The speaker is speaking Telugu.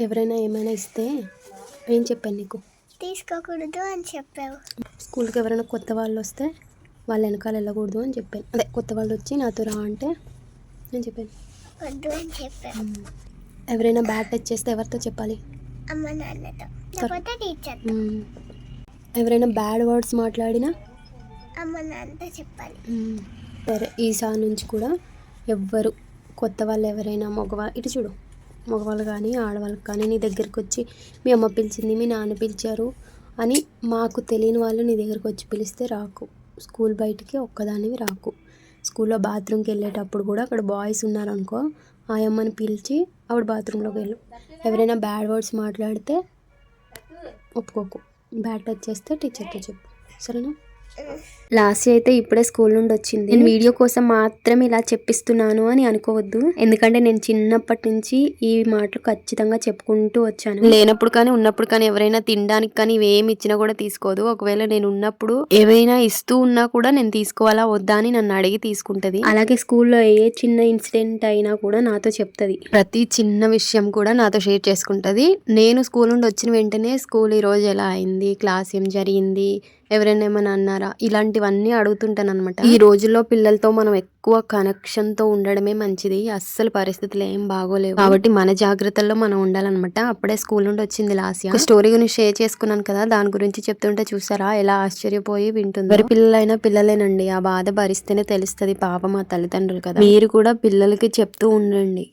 ఎవరైనా ఏమైనా ఇస్తే ఏం చెప్పాను నీకు? తీసుకోకూడదు అని చెప్పావు. స్కూల్కి ఎవరైనా కొత్త వాళ్ళు వస్తే వాళ్ళ వెనకాల వెళ్ళకూడదు అని చెప్పాను. అదే కొత్త వాళ్ళు వచ్చి నాతో రా అంటే నేను చెప్పాను. వద్దు అని చెప్పావు. ఎవరైనా బ్యాడ్ టచ్ చేస్తే ఎవరితో చెప్పాలి? అమ్మ నాన్నతో. లేకపోతే టీచర్. ఎవరైనా బ్యాడ్ వర్డ్స్ మాట్లాడినా? అమ్మ నాన్నతో చెప్పాలి. సరే ఈసారి నుంచి కూడా ఎవ్వరు కొత్త వాళ్ళు ఎవరైనా మగవా ఇటు చూడు. మగవాళ్ళు కానీ ఆడవాళ్ళు కానీ నీ దగ్గరికి వచ్చి మీ అమ్మ పిలిచింది మీ నాన్న పిలిచారు అని మాకు తెలియని వాళ్ళు నీ దగ్గరికి వచ్చి పిలిస్తే రాకు. స్కూల్ బయటికి ఒక్కదానివి రాకు. స్కూల్లో బాత్రూమ్కి వెళ్ళేటప్పుడు కూడా అక్కడ బాయ్స్ ఉన్నారనుకో ఆ అమ్మని పిలిచి ఆవిడ బాత్రూంలోకి వెళ్ళు. ఎవరైనా బ్యాడ్ వర్డ్స్ మాట్లాడితే ఒప్పుకోకు. బ్యాడ్ టచ్ చేస్తే టీచర్తో చెప్పు. సరేనా? లాస్ట్ అయితే ఇప్పుడే స్కూల్ నుండి వచ్చింది. నేను వీడియో కోసం మాత్రం ఇలా చెప్పిస్తున్నాను అని అనుకోవద్దు. ఎందుకంటే నేను చిన్నప్పటి నుంచి ఈ మాటలు ఖచ్చితంగా చెప్పుకుంటూ వచ్చాను. లేనప్పుడు కానీ ఉన్నప్పుడు కానీ ఎవరైనా తినడానికి కానీ ఇవేమి ఇచ్చినా కూడా తీసుకోదు. ఒకవేళ నేను ఉన్నప్పుడు ఏవైనా ఇస్తూ ఉన్నా కూడా నేను తీసుకోవాలా వద్దా అని నన్ను అడిగి తీసుకుంటది. అలాగే స్కూల్లో ఏ చిన్న ఇన్సిడెంట్ అయినా కూడా నాతో చెప్తుంది. ప్రతి చిన్న విషయం కూడా నాతో షేర్ చేసుకుంటది. నేను స్కూల్ నుండి వచ్చిన వెంటనే స్కూల్ ఈ రోజు ఎలా అయింది? క్లాస్ ఏం జరిగింది? ఎవరైనా ఏమైనా అన్నారా? ఇలాంటివన్నీ అడుగుతుంటాను అనమాట ఈ రోజుల్లో పిల్లలతో మనం ఎక్కువ కనెక్షన్తో ఉండడమే మంచిది. అస్సలు పరిస్థితులు ఏం బాగోలేవు. కాబట్టి మన జాగ్రత్తల్లో మనం ఉండాలన్నమాట. అప్పుడే స్కూల్ నుండి వచ్చింది లాస్ట్ ఒక స్టోరీ గురించి షేర్ చేసుకున్నాను కదా దాని గురించి చెప్తుంటే చూసారా? ఎలా ఆశ్చర్యపోయి వింటుంది. మరి పిల్లలైనా పిల్లలేనండి. ఆ బాధ భరిస్తేనే తెలుస్తుంది. పాపం మా తల్లిదండ్రులు కదా. మీరు కూడా పిల్లలకి చెప్తూ ఉండండి.